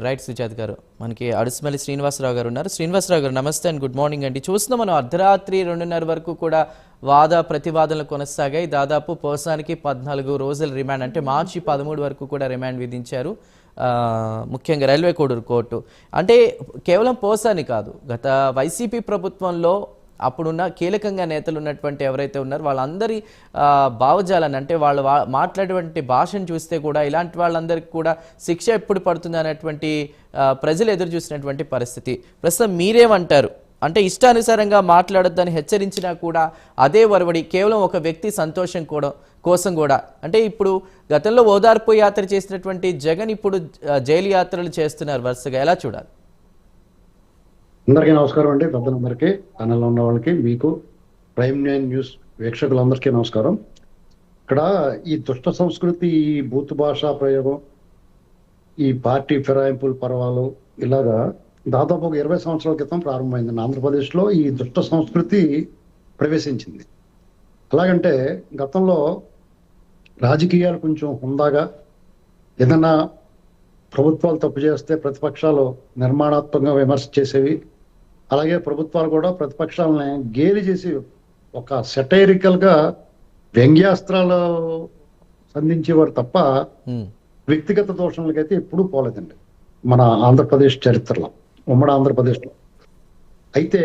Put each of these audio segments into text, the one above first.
Right Sujath గారు. మనకి అడుసుమల్లి శ్రీనివాసరావు గారు ఉన్నారు. శ్రీనివాసరావు గారు నమస్తే అండ్ గుడ్ మార్నింగ్ అండి. చూస్తున్నాం మనం అర్ధరాత్రి రెండున్నర వరకు కూడా వాద ప్రతివాదనలు కొనసాగాయి. దాదాపు పోసానికి పద్నాలుగు రోజుల రిమాండ్ అంటే మార్చి పదమూడు వరకు కూడా రిమాండ్ విధించారు. ముఖ్యంగా రైల్వే కోడూరు కోర్టు. అంటే కేవలం పోసాని కాదు గత వైసీపీ ప్రభుత్వంలో అప్పుడున్న కీలకంగా నేతలు ఉన్నటువంటి ఎవరైతే ఉన్నారో వాళ్ళందరి భావజాలని అంటే వాళ్ళు మాట్లాడేటువంటి భాషను చూస్తే కూడా ఇలాంటి వాళ్ళందరికీ కూడా శిక్ష ఎప్పుడు పడుతుంది అనేటువంటి ప్రజలు ఎదురు చూసినటువంటి పరిస్థితి. ప్రస్తుతం మీరేమంటారు? అంటే ఇష్టానుసారంగా మాట్లాడొద్దని హెచ్చరించినా కూడా అదే వరవడి కేవలం ఒక వ్యక్తి సంతోషం కూడా కోసం కూడా. అంటే ఇప్పుడు గతంలో ఓదార్పు యాత్ర చేసినటువంటి జగన్ ఇప్పుడు జైలు యాత్రలు చేస్తున్నారు వరుసగా. ఎలా చూడాలి? అందరికీ నమస్కారం అండి. పెద్దలందరికీ ఛానల్లో ఉన్న వాళ్ళకి మీకు ప్రైమ్ నైన్ న్యూస్ వీక్షకులందరికీ నమస్కారం. ఇక్కడ ఈ దుష్ట సంస్కృతి ఈ బూత్ భాషా ప్రయోగం ఈ పార్టీ ఫిరాయింపుల పర్వాలు ఇలాగా దాదాపు ఒక ఇరవై సంవత్సరాల క్రితం ప్రారంభమైంది. ఆంధ్రప్రదేశ్లో ఈ దుష్ట సంస్కృతి ప్రవేశించింది. ఎలాగంటే గతంలో రాజకీయాలు కొంచెం హుందాగా ఏదైనా ప్రభుత్వాలు తప్పు చేస్తే ప్రతిపక్షాలు నిర్మాణాత్మకంగా విమర్శ చేసేవి అలాగే ప్రభుత్వాలు కూడా ప్రతిపక్షాలని గేలి చేసి ఒక సెటైరికల్గా వ్యంగ్యాస్త్రాలు సంధించేవారు తప్ప వ్యక్తిగత దోషణలకైతే ఎప్పుడూ పోలేదండి. మన ఆంధ్రప్రదేశ్ చరిత్రలో ఉమ్మడి ఆంధ్రప్రదేశ్లో. అయితే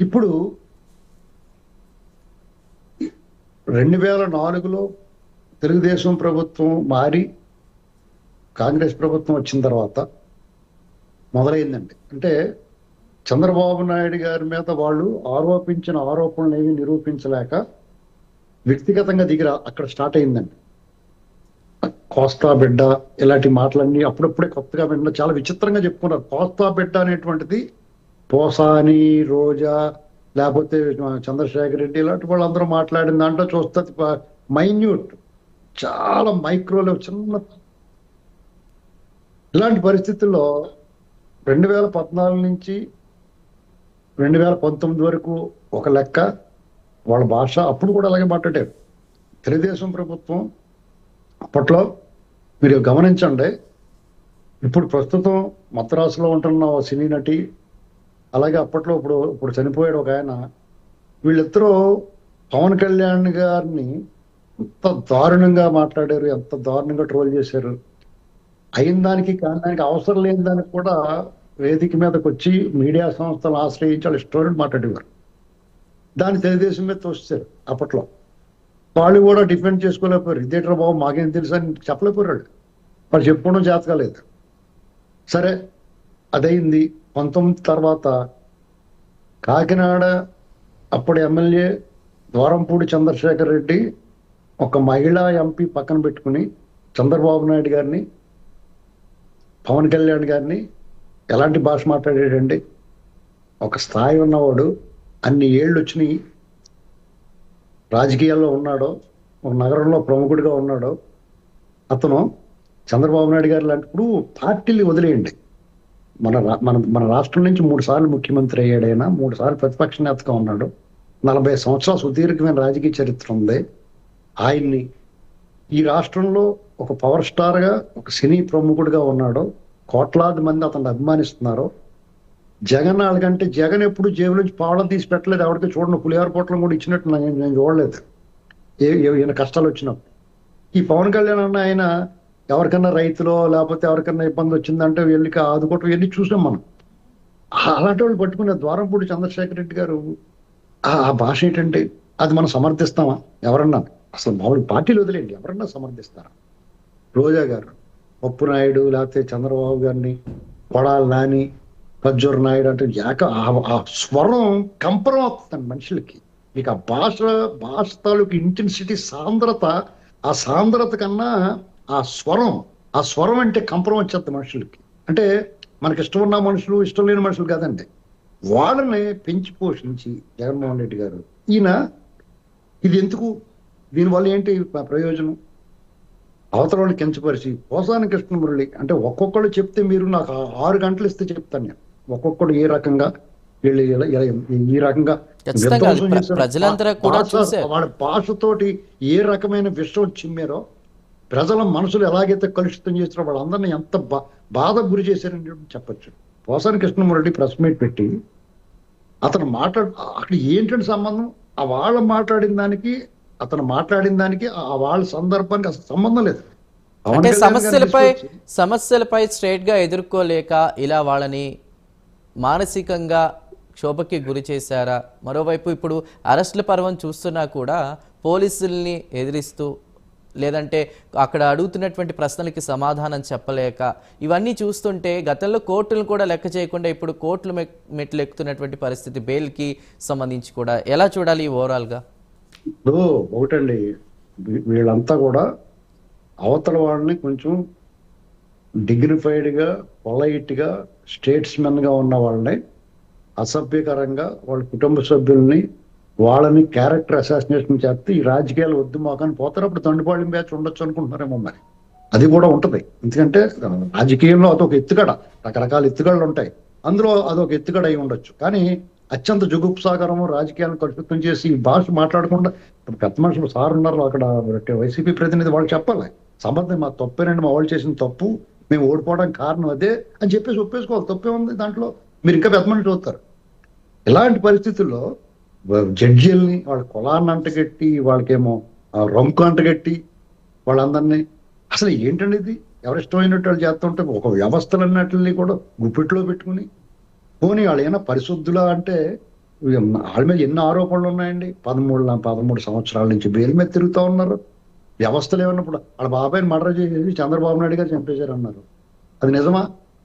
ఇప్పుడు రెండు వేల నాలుగులో తెలుగుదేశం ప్రభుత్వం మారి కాంగ్రెస్ ప్రభుత్వం వచ్చిన తర్వాత మొదలైందండి. అంటే చంద్రబాబు నాయుడు గారి మీద వాళ్ళు ఆరోపించిన ఆరోపణలు ఏవి నిరూపించలేక వ్యక్తిగతంగా దిగిరా అక్కడ స్టార్ట్ అయిందండి. కోస్తా బిడ్డ ఇలాంటి మాటలన్నీ అప్పుడప్పుడే కొత్తగా విన్న చాలా విచిత్రంగా చెప్పుకున్నారు. కోస్తా బిడ్డ అనేటువంటిది పోసాని రోజా లేకపోతే చంద్రశేఖర్ రెడ్డి ఇలాంటి వాళ్ళందరూ మాట్లాడిన దాంట్లో చూస్తే మైన్యూట్. చాలా మైక్రోలో చిన్న ఇలాంటి పరిస్థితుల్లో రెండు వేల పద్నాలుగు నుంచి రెండు వేల పంతొమ్మిది వరకు ఒక లెక్క వాళ్ళ భాష అప్పుడు కూడా అలాగే మాట్లాడారు. తెలుగుదేశం ప్రభుత్వం అప్పట్లో మీరు గమనించండి ఇప్పుడు ప్రస్తుతం మద్రాసులో ఉంటున్న ఓ సినీ నటి అలాగే అప్పట్లో ఇప్పుడు ఇప్పుడు చనిపోయాడు ఒక ఆయన. వీళ్ళిద్దరూ పవన్ కళ్యాణ్ గారిని ఎంత దారుణంగా మాట్లాడారు ఎంత దారుణంగా ట్రోల్ చేశారు. అయిన దానికి కాని దానికి అవసరం లేని దానికి కూడా వేదిక మీదకి వచ్చి మీడియా సంస్థలు ఆశ్రయించి వాళ్ళు స్టూడెంట్ మాట్లాడేవారు. దాన్ని తెలుగుదేశం మీద తోస్తారు అప్పట్లో. వాళ్ళు కూడా డిఫెండ్ చేసుకోలేకపోయారు. థియేటర్ బాబు మాకేం తెలుసు అని చెప్పలేకపోయారు వాళ్ళు. చెప్పుకోవడం చేత సరే అదైంది పంతొమ్మిది తర్వాత కాకినాడ అప్పుడు ఎమ్మెల్యే ద్వారంపూడి చంద్రశేఖర్ రెడ్డి ఒక మహిళా ఎంపీ పక్కన పెట్టుకుని చంద్రబాబు నాయుడు గారిని పవన్ కళ్యాణ్ గారిని ఎలాంటి భాష మాట్లాడేటండి ఒక స్థాయి ఉన్నవాడు అన్ని ఏళ్ళు వచ్చినాయి రాజకీయాల్లో ఉన్నాడో ఒక నగరంలో ప్రముఖుడిగా ఉన్నాడో అతను చంద్రబాబు నాయుడు గారు లాంటిప్పుడు పార్టీలు వదిలేయండి. మన రా- మన మన రాష్ట్రం నుంచి మూడు సార్లు ముఖ్యమంత్రి అయ్యాడైనా మూడు సార్లు ప్రతిపక్ష నేతగా ఉన్నాడు. నలభై సంవత్సరాల సుదీర్ఘమైన రాజకీయ చరిత్ర ఉంది. ఆయన్ని ఈ రాష్ట్రంలో ఒక పవర్ స్టార్గా ఒక సినీ ప్రముఖుడిగా ఉన్నాడు. కోట్లాది మంది అతన్ని అభిమానిస్తున్నారు. జగన్ వాళ్ళకంటే జగన్ ఎప్పుడు జేబులోంచి నుంచి పావడం తీసి పెట్టలేదు. ఎవరికి చూడండి పులిహార పొట్లం కూడా ఇచ్చినట్టు నేను నేను చూడలేదు. ఏ ఈయన కష్టాలు వచ్చినప్పుడు. ఈ పవన్ కళ్యాణ్ అన్న ఆయన ఎవరికన్నా రైతులో లేకపోతే ఎవరికన్నా ఇబ్బంది వచ్చిందంటే వెళ్ళి ఆదుకోవటం ఇవన్నీ చూసాం మనం. ఆ- అలాంటి వాళ్ళు పట్టుకునే ద్వారంపూడి చంద్రశేఖర్ రెడ్డి గారు ఆ ఆ భాష ఏంటంటే అది మనం సమర్థిస్తామా? ఎవరన్నా. అసలు మామూలు పార్టీలు వదిలేండి ఎవరన్నా సమర్థిస్తారా? రోజా గారు. పప్పు నాయుడు లేకపోతే చంద్రబాబు గారిని కొడాలి నాని పజ్జూర్ నాయుడు అంటే యాక ఆ- ఆ స్వరం కంపరం అవుతుంది మనుషులకి. మీకు ఆ భాష భాష తాలూకు ఇంటెన్సిటీ సాంద్రత ఆ సాంద్రత కన్నా ఆ స్వరం ఆ స్వరం అంటే కంపరం వచ్చేది మనుషులకి. అంటే మనకి ఇష్టం ఉన్న మనుషులు ఇష్టం లేని మనుషులు కాదండి. వాళ్ళని పెంచి పోషించి జగన్మోహన్ రెడ్డి గారు ఈయన ఇది ఎందుకు? దీనివల్ల ఏంటి ప్రయోజనం? అవతల వాళ్ళని కించపరిచి పోసాని కృష్ణమురళి అంటే ఒక్కొక్కళ్ళు చెప్తే మీరు నాకు ఆరు గంటలు ఇస్తే చెప్తాను నేను. ఒక్కొక్కడు ఏ రకంగా వీళ్ళు ఇలా- ఇలా ఈ రకంగా. వాళ్ళ భాషతోటి ఏ రకమైన విషం చిమ్మారో ప్రజల మనసులు ఎలాగైతే కలుషితం చేస్తారో వాళ్ళందరినీ ఎంత బా బాధ గురి చేశారని చెప్పొచ్చు. పోసాని కృష్ణమూర్తి ప్రెస్ మీట్ పెట్టి అతను మాట్లాడు అక్కడ ఏంటంటే సంబంధం? ఆ వాళ్ళు మాట్లాడిన దానికి అతను మాట్లాడిన దానికి ఆ వాళ్ళ సందర్భానికి అసలు సంబంధం లేదు. అంటే సమస్యలపై సమస్యలపై స్ట్రైట్గా ఎదుర్కోలేక ఇలా వాళ్ళని మానసికంగా క్షోభకి గురి చేశారా? మరోవైపు ఇప్పుడు అరెస్టుల పర్వం చూస్తున్నా కూడా పోలీసుల్ని ఎదిరిస్తూ లేదంటే అక్కడ అడుగుతున్నటువంటి ప్రశ్నలకి సమాధానం చెప్పలేక ఇవన్నీ చూస్తుంటే గతంలో కోర్టులను కూడా లెక్క చేయకుండా ఇప్పుడు కోర్టులు మెట్లు ఎక్కుతున్నటువంటి పరిస్థితి బెయిల్కి సంబంధించి కూడా. ఎలా చూడాలి ఓవరాల్గా ఇప్పుడు ఒకటండి వీళ్ళంతా కూడా అవతల వాళ్ళని కొంచెం డిగ్నిఫైడ్గా పొలైట్గా పొలైట్గా ఉన్న వాళ్ళని అసభ్యకరంగా వాళ్ళ కుటుంబ సభ్యుల్ని వాళ్ళని క్యారెక్టర్ అసాసినేషన్ చేస్తే ఈ రాజకీయాలు వద్దు మాకని పోతారు. అప్పుడు తండ్రిపాళెం బ్యాచ్ ఉండొచ్చు అనుకుంటున్నారేమో మరి. అది కూడా ఉంటది. ఎందుకంటే రాజకీయంలో అదొక ఎత్తుగడ. రకరకాల ఎత్తుగడలు ఉంటాయి. అందులో అదొక ఎత్తుగడ అయి ఉండొచ్చు. కానీ అత్యంత జుగుప్సాగరము రాజకీయాలను కలుషితం చేసి ఈ భాష మాట్లాడకుండా ఇప్పుడు పెద్ద మనుషులు సార్ ఉన్నారు అక్కడ వైసీపీ ప్రతినిధి వాళ్ళు చెప్పాలి. సంబంధం మా తప్పేనండి మా వాళ్ళు చేసిన తప్పు మేము ఓడిపోవడానికి కారణం అదే అని చెప్పేసి ఒప్పేసుకోవాలి. తప్పే ఉంది దాంట్లో. మీరు ఇంకా పెద్ద మనుషులు అవుతారు. ఇలాంటి పరిస్థితుల్లో జడ్జీలని జడ్జీల్ని వాళ్ళ కులాన్ని అంటగట్టి వాళ్ళకేమో రొంకు అంటగట్టి వాళ్ళందరినీ అసలు ఏంటండి ఇది? ఎవరిష్టమైనట్టు వాళ్ళు చేస్తుంటే ఒక వ్యవస్థలన్నిటిని కూడా గుప్పిట్లో పెట్టుకుని పోనీ వాళ్ళు ఏమైనా పరిశుద్ధులా అంటే వాళ్ళ మీద ఎన్ని ఆరోపణలు ఉన్నాయండి? పదమూడు పదమూడు సంవత్సరాల నుంచి బెయిల్ మీద తిరుగుతూ ఉన్నారు. వ్యవస్థలు ఏమన్నప్పుడు వాళ్ళ బాబాయ్ని మర్డర్ చేసేసి చంద్రబాబు నాయుడు గారు చంపేశారు అన్నారు అది నిజమా?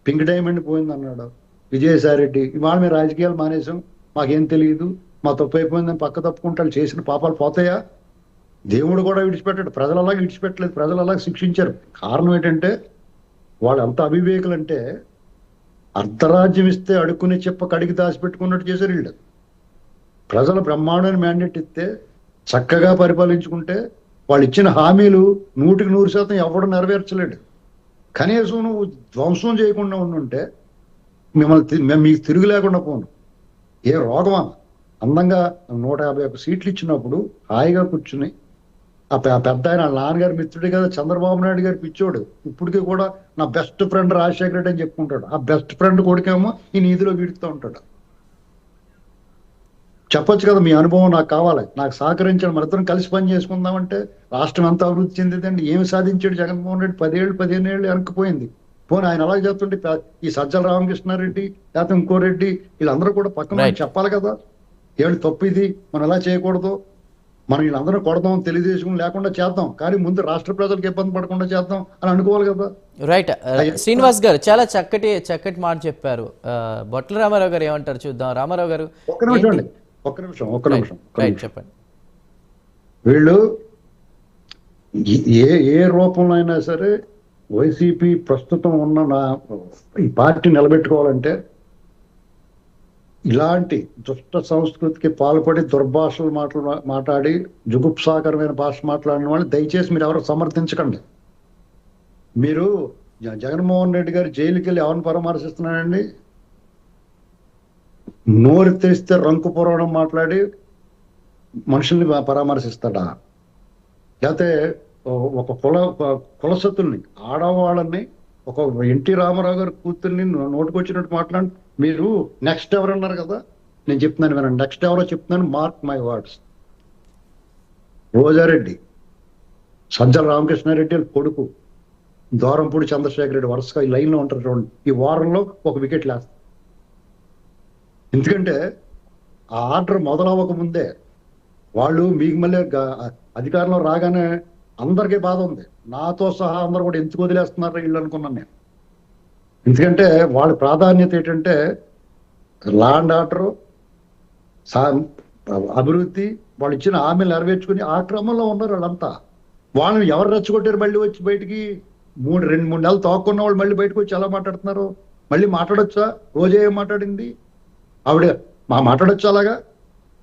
పింక్ డైమండ్ పోయింది అన్నాడు. విజయసాయిరెడ్డి ఇవాళ మేము రాజకీయాలు మానేసాం మాకేం తెలియదు మా తప్పు అయిపోయిందని పక్క తప్పుకుంటారు చేసిన పాపాలు పోతాయా? దేవుడు కూడా విడిచిపెట్టాడు. ప్రజలు అలాగే విడిచిపెట్టలేదు. ప్రజలు అలాగే శిక్షించారు. కారణం ఏంటంటే వాళ్ళు ఎంత అవివేకులు అంటే అర్ధరాజ్యం ఇస్తే అడుక్కుని చెప్ప కడిగి దాచిపెట్టుకున్నట్టు చేశారు వీళ్ళు. ప్రజల బ్రహ్మాండమైన మ్యాండేట్ ఇస్తే చక్కగా పరిపాలించుకుంటే వాళ్ళు ఇచ్చిన హామీలు నూటికి నూరు శాతం ఎవడు నెరవేర్చలేడు. కనీసం నువ్వు ధ్వంసం చేయకుండా ఉండుంటే మిమ్మల్ని తి- మేము మీకు తిరుగు లేకుండా పోను. ఏ రోగమా? అందంగా నూట యాభై ఒక్క సీట్లు ఇచ్చినప్పుడు హాయిగా కూర్చుని ఆ పెద్ద ఆయన నాన్నగారి మిత్రుడే కదా చంద్రబాబు నాయుడు గారు పిచ్చోడు. ఇప్పటికీ కూడా నా బెస్ట్ ఫ్రెండ్ రాజశేఖర రెడ్డి అని చెప్పుకుంటాడు. ఆ బెస్ట్ ఫ్రెండ్ కొడుకేమో ఈ నీతిలో వీడుతూ ఉంటాడు. చెప్పొచ్చు కదా మీ అనుభవం నాకు కావాలి. నాకు సహకరించాడు. మన ఇద్దరం కలిసి పని చేసుకుందామంటే రాష్ట్రం ఎంత అభివృద్ధి చెందిందండి. ఏమి సాధించాడు జగన్మోహన్ రెడ్డి? పదేళ్ళు పదిహేను ఏళ్ళు వెనక్కిపోయింది. పోనీ ఆయన అలా చేస్తుంటే ఈ సజ్జల రామకృష్ణారెడ్డి లేకపోతే ఇంకో రెడ్డి వీళ్ళందరూ కూడా పక్కన. చెప్పాలి కదా. ఏడు తప్పు ఇది. మనం ఎలా చేయకూడదు? మనం వీళ్ళందరూ కొడదాం తెలుగుదేశం లేకుండా చేద్దాం. కానీ ముందు రాష్ట్ర ప్రజలకు ఇబ్బంది పడకుండా చేద్దాం అని అనుకోవాలి కదా. రైట్ శ్రీనివాస్ గారు చాలా చక్కటి చక్కటి మాట చెప్పారు. ఆ, బొట్ల రామారావు గారు ఏమంటారు చూద్దాం. రామారావు గారు ఒక్క నిమిషం అండి ఒక్క నిమిషం ఒక్క నిమిషం. చెప్పండి. వీళ్ళు ఏ ఏ రూపంలో అయినా సరే వైసీపీ ప్రస్తుతం ఉన్న నా ఈ పార్టీ నిలబెట్టుకోవాలంటే ఇలాంటి దుష్ట సంస్కృతికి పాల్పడి దుర్భాషలు మాటలు మాట్లాడి జుగుప్సాకరమైన భాష మాట్లాడిన వాళ్ళు దయచేసి మీరు ఎవరు సమర్థించకండి. మీరు జగన్మోహన్ రెడ్డి గారు జైలుకి వెళ్ళి ఎవరిని పరామర్శిస్తున్నారండి? నోరు తెరిస్తే రంకు పొరవడం మాట్లాడి మనుషుల్ని పరామర్శిస్తాడా? లేకపోతే ఒక కుల కులసతుల్ని ఆడవాళ్ళని ఒక ఎన్టీ రామారావు గారి కూతుర్ని నోటుకొచ్చినట్టు మాట్లాడి మీరు నెక్స్ట్ ఎవరు అన్నారు కదా? నేను చెప్తున్నాను వినండి. నెక్స్ట్ ఎవరో చెప్తున్నాను mark my words Roja Reddy Sajjala Ramakrishna Reddy కొడుకు దూరంపూడి చంద్రశేఖర్ రెడ్డి వరుసగా ఈ లైన్లో ఉంటారు చూడండి. ఈ వారంలో ఒక వికెట్ లేస్తారు ఎందుకంటే ఆ ఆర్డర్ మొదలవ్వక ముందే వాళ్ళు మీకు మళ్ళీ అధికారంలో రాగానే అందరికీ బాధ ఉంది. నాతో సహా అందరూ కూడా ఎందుకు వదిలేస్తున్నారు వీళ్ళు అనుకున్నాను నేను. ఎందుకంటే వాళ్ళ ప్రాధాన్యత ఏంటంటే లా అండ్ ఆర్డర్ అభివృద్ధి వాళ్ళు ఇచ్చిన హామీలు నెరవేర్చుకుని ఆ క్రమంలో ఉన్నారు వాళ్ళంతా. వాళ్ళని ఎవరు రెచ్చగొట్టారు మళ్ళీ వచ్చి బయటికి? మూడు రెండు మూడు నెలలు తోక్కున్న వాళ్ళు మళ్ళీ బయటకు వచ్చి ఎలా మాట్లాడుతున్నారు? మళ్ళీ మాట్లాడొచ్చా? రోజే ఏం మాట్లాడింది? ఆవిడ మా మాట్లాడొచ్చు అలాగా?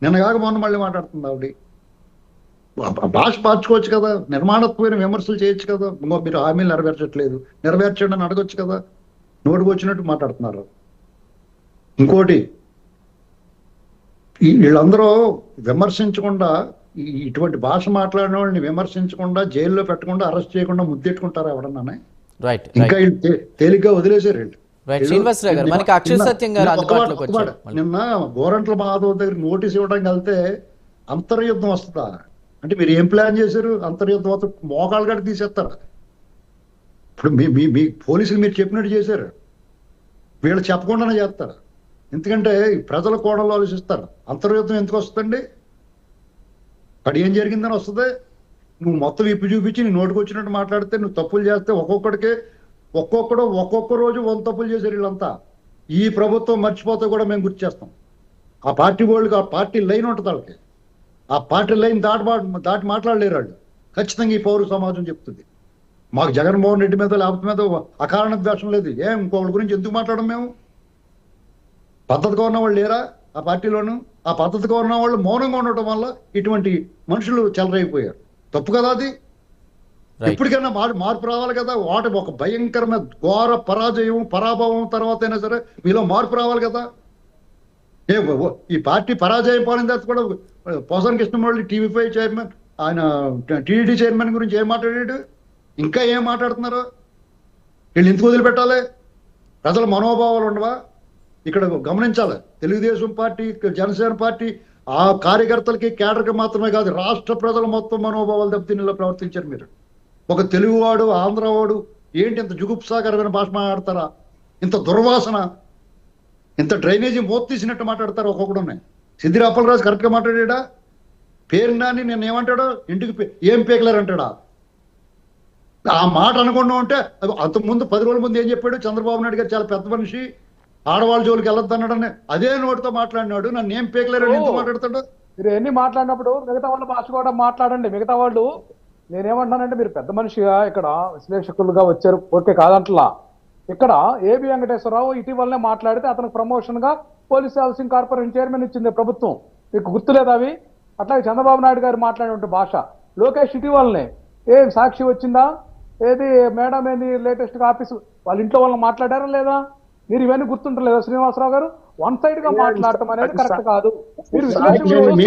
నిన్న కాక మొన్న మళ్ళీ మాట్లాడుతుంది ఆవిడ. భాష మార్చుకోవచ్చు కదా నిర్మాణత్వమైన విమర్శలు చేయొచ్చు కదా. ఇంకో మీరు హామీలు నెరవేర్చట్లేదు. నెరవేర్చండి అని అడగొచ్చు కదా. నోటికి వచ్చినట్టు మాట్లాడుతున్నారు. ఇంకోటి వీళ్ళందరూ విమర్శించకుండా ఇటువంటి భాష మాట్లాడిన వాళ్ళని విమర్శించకుండా జైల్లో పెట్టకుండా అరెస్ట్ చేయకుండా ముద్దెట్టుకుంటారా ఎవడన్నా రైట్ ఇంకా తేలిగ్గా వదిలేశారు వీళ్ళు. నిన్న- గోరంట్ల మాధవ్ దగ్గర నోటీస్ ఇవ్వడానికి వెళ్తే అంతర్యుద్ధం వస్తుందా? అంటే మీరు ఏం ప్లాన్ చేశారు? అంతర్యుద్ధం వస్తే మోకాలు గడి తీసేస్తారా? ఇప్పుడు మీ మీ మీ పోలీసులు మీరు చెప్పినట్టు చేశారు. వీళ్ళు చెప్పకుండానే చేస్తారు. ఎందుకంటే ప్రజల కోణంలో ఆలోచిస్తారు. అంతర్యుద్ధం ఎందుకు వస్తుందండి? అక్కడ ఏం జరిగిందని వస్తుంది? నువ్వు మొత్తం ఇప్పు చూపించి నీ నోటికి వచ్చినట్టు మాట్లాడితే నువ్వు తప్పులు చేస్తే ఒక్కొక్కడికి ఒక్కొక్కడు ఒక్కొక్క రోజు వంద తప్పులు చేశారు వీళ్ళంతా. ఈ ప్రభుత్వం మర్చిపోతే కూడా మేము గుర్తు చేస్తాం. ఆ పార్టీ వాళ్ళకి ఆ పార్టీ లైన్ ఉంటుంది వాళ్ళకి. ఆ పార్టీ లైన్ దాటి దాటి మాట్లాడలేరు వాళ్ళు. ఖచ్చితంగా ఈ పౌర సమాజం చెప్తుంది. మాకు జగన్మోహన్ రెడ్డి మీద లేకపోతే మీద అకారణ ద్వేషం లేదు. ఏం ఇంకోళ్ళ గురించి ఎందుకు మాట్లాడడం మేము? పద్ధతిగా ఉన్న వాళ్ళు లేరా ఆ పార్టీలోను? ఆ పద్ధతిగా ఉన్న వాళ్ళు మౌనంగా ఉండటం వల్ల ఇటువంటి మనుషులు చెలరైపోయారు తప్పు కదా అది? రైట్ ఎప్పటికైనా మార్ మార్పు రావాలి కదా? వాటి ఒక భయంకరమైన ఘోర పరాజయం పరాభవం తర్వాత అయినా సరే మీలో మార్పు రావాలి కదా? ఏ ఈ పార్టీ పరాజయం పాలిన తర్వాత కూడా Posani Krishnamouli TV five chairman ఆయన టీడీడీ చైర్మన్ గురించి ఏం మాట్లాడాడు? ఇంకా ఏం మాట్లాడుతున్నారు? వీళ్ళు ఎందుకు వదిలిపెట్టాలి? ప్రజల మనోభావాలు ఉండవా? ఇక్కడ గమనించాలి. తెలుగుదేశం పార్టీ జనసేన పార్టీ ఆ కార్యకర్తలకి కేడర్కి మాత్రమే కాదు రాష్ట్ర ప్రజల మొత్తం మనోభావాలు దెబ్బతినేలా ప్రవర్తించారు మీరు. ఒక తెలుగువాడు ఆంధ్రవాడు ఏంటి ఇంత జుగుప్సాకరమైన భాష మాట్లాడతారా? ఇంత దుర్వాసన ఇంత డ్రైనేజీ మోత తీసినట్టు మాట్లాడతారు ఒక్కొక్కడు ఉన్నాయి సిద్ధిరి రాజు కరెక్ట్గా మాట్లాడాడా? పేరు నాని నేను ఏమంటాడో ఇంటికి పే- ఏం పేకలేరు అంటాడా ఆ మాట అనుకుండా ఉంటే అది అంతకు ముందు పది రోజుల ముందు ఏం చెప్పాడు? చంద్రబాబు నాయుడు గారు చాలా పెద్ద మనిషి. ఆడవాళ్ళ జోలికి వెళ్ళొద్దు అన్నాడని అదే నోటితో మాట్లాడినాడు. నన్ను ఏం పేకలేరు? ఎందుకు మాట్లాడతాడు? మీరు ఎన్ని మాట్లాడినప్పుడు మిగతా వాళ్ళ భాష కూడా మాట్లాడండి. మిగతా వాళ్ళు నేనేమంటానంటే మీరు పెద్ద మనిషిగా ఇక్కడ విశ్లేషకులుగా వచ్చారు. ఓకే కాదంటలా. ఇక్కడ ఏబి వెంకటేశ్వరరావు ఇటీవలనే మాట్లాడితే అతనికి ప్రమోషన్గా పోలీస్ హౌసింగ్ కార్పొరేషన్ చైర్మన్ ఇచ్చింది ప్రభుత్వం. మీకు గుర్తులేదు అవి? అట్లాగే చంద్రబాబు నాయుడు గారు మాట్లాడే భాష. లోకేష్ ఇటీవలనే ఏ సాక్షి వచ్చిందా? ఏది మేడం ఏంది లేటెస్ట్గా ఆఫీసు వాళ్ళ ఇంట్లో వాళ్ళని మాట్లాడారా లేదా మీరు ఇవన్నీ గుర్తుంటలేదా శ్రీనివాసరావు గారు వన్ సైడ్గా మాట్లాడటం అనేది కరెక్ట్ కాదు మీరు మీ-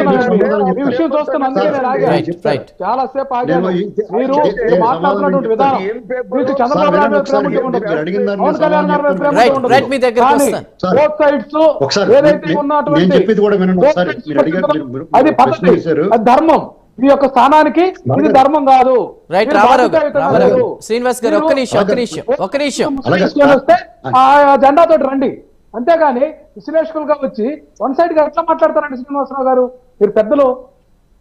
విషయం చూస్తున్నా అందుకే నేను ఆగాను. చాలా సేపు ఆగాను మీరు మాట్లాడుతున్నటువంటి విధానం. మీకు చంద్రబాబు నాయుడు. ప్రేమ ఉండదు. పవన్ కళ్యాణ్ గారి ప్రేమ ఉండదు. కానీ sides ఒకసారి ఏదైతే ఉన్నటువంటి అది పద్ధతి. అది ధర్మం మీ యొక్క స్థానానికి ఇది. ధర్మం కాదు రైట్ రామారావు. శ్రీనివాస్ గారు ఒక్క మీరు నిమిషం ఒక్క నిమిషం ఒక్క వస్తే ఆ జెండా తోటి రండి అంతేగాని విశ్లేషకులుగా వచ్చి వన్ సైడ్గా ఎట్లా మాట్లాడతారండి శ్రీనివాసరావు గారు మీరు పెద్దలు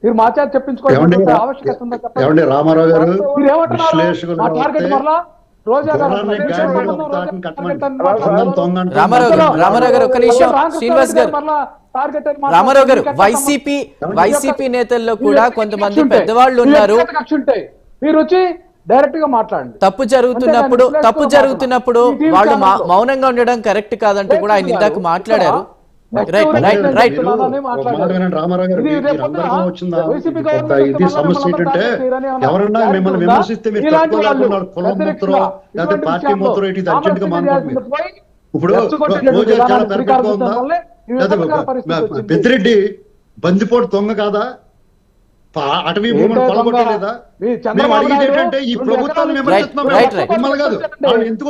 మీరు మా చేత చెప్పించుకోవాల్సిన ఆవశ్యకత ఉందా చెప్పండి ఏమండి రామారావు గారు మీరు ఏమంటున్నారు విశ్లేషకులు మా టార్గెట్ మరలా రోజా గారు. రామారావు గారు, మధ్యలో రామారావు గారు, ఒక్క నిమిషం. శ్రీనివాస్ గారు. రామారావు గారు వైసీపీ? వైసీపీ నేతల్లో కూడా కొంతమంది. పెద్దవాళ్ళు ఉన్నారు. మీరు వచ్చి డైరెక్ట్గా మాట్లాడండి తప్పు జరుగుతున్నప్పుడు తప్పు జరుగుతున్నప్పుడు వాళ్ళు మౌనంగా ఉండడం కరెక్ట్ కాదంటూ కూడా ఆయన ఇందాక మాట్లాడారు ఇది సమస్య ఏంటంటే ఎవరన్నా మిమ్మల్ని? విమర్శిస్తే మీరు కులం ముద్రో పార్టీ ముద్రో అర్జెంట్గా సామరస్యం ఇప్పుడు. పెద్దిరెడ్డి బందిపోటు దొంగ కాదా అటవీ కొలగొట్టలేదా మీ మేము చంద్రబాబు అడిగేది ఏంటంటే ఈ ప్రభుత్వాన్ని. మిమ్మల్ని కాదు ఎందుకు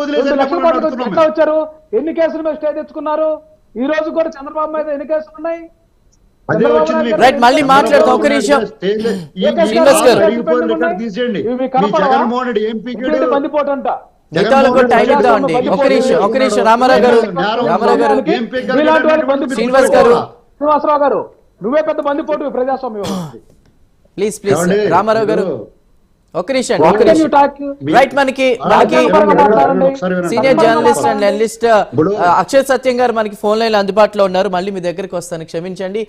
ఎట్లా వచ్చారు ఎన్ని కేసులు మీద స్టే తెచ్చుకున్నారు ఈ రోజు కూడా చంద్రబాబు మీద ఎన్ని కేసులు ఉన్నాయి అదే వచ్చింది మీకు. రైట్, మళ్ళీ మాట్లాడదాం, ఒక్క నిమిషం. శ్రీనివాస్ గారు. తీసేయండి? జగన్మోహన్ రెడ్డి ఇంకేంటి బందిపోటంట మిగతాలకు టైం ఇద్దామండి ఒక నిమిషం ఒక నిమిషం రామారావు గారు రామారావు గారు. శ్రీనివాస్ గారు. శ్రీనివాసరావు గారు నువ్వే పెద్ద బందిపోటు ప్రజాస్వామ్యం ప్లీజ్ ప్లీజ్? రామారావు గారు ఒక నిమిషం ఒక నిమిషం? రైట్ మనకి మనకి. Senior journalist and analyst Akshay Satyam గారు మనకి ఫోన్ లైన్ అందుబాటులో ఉన్నారు మళ్ళీ మీ దగ్గరికి వస్తాను క్షమించండి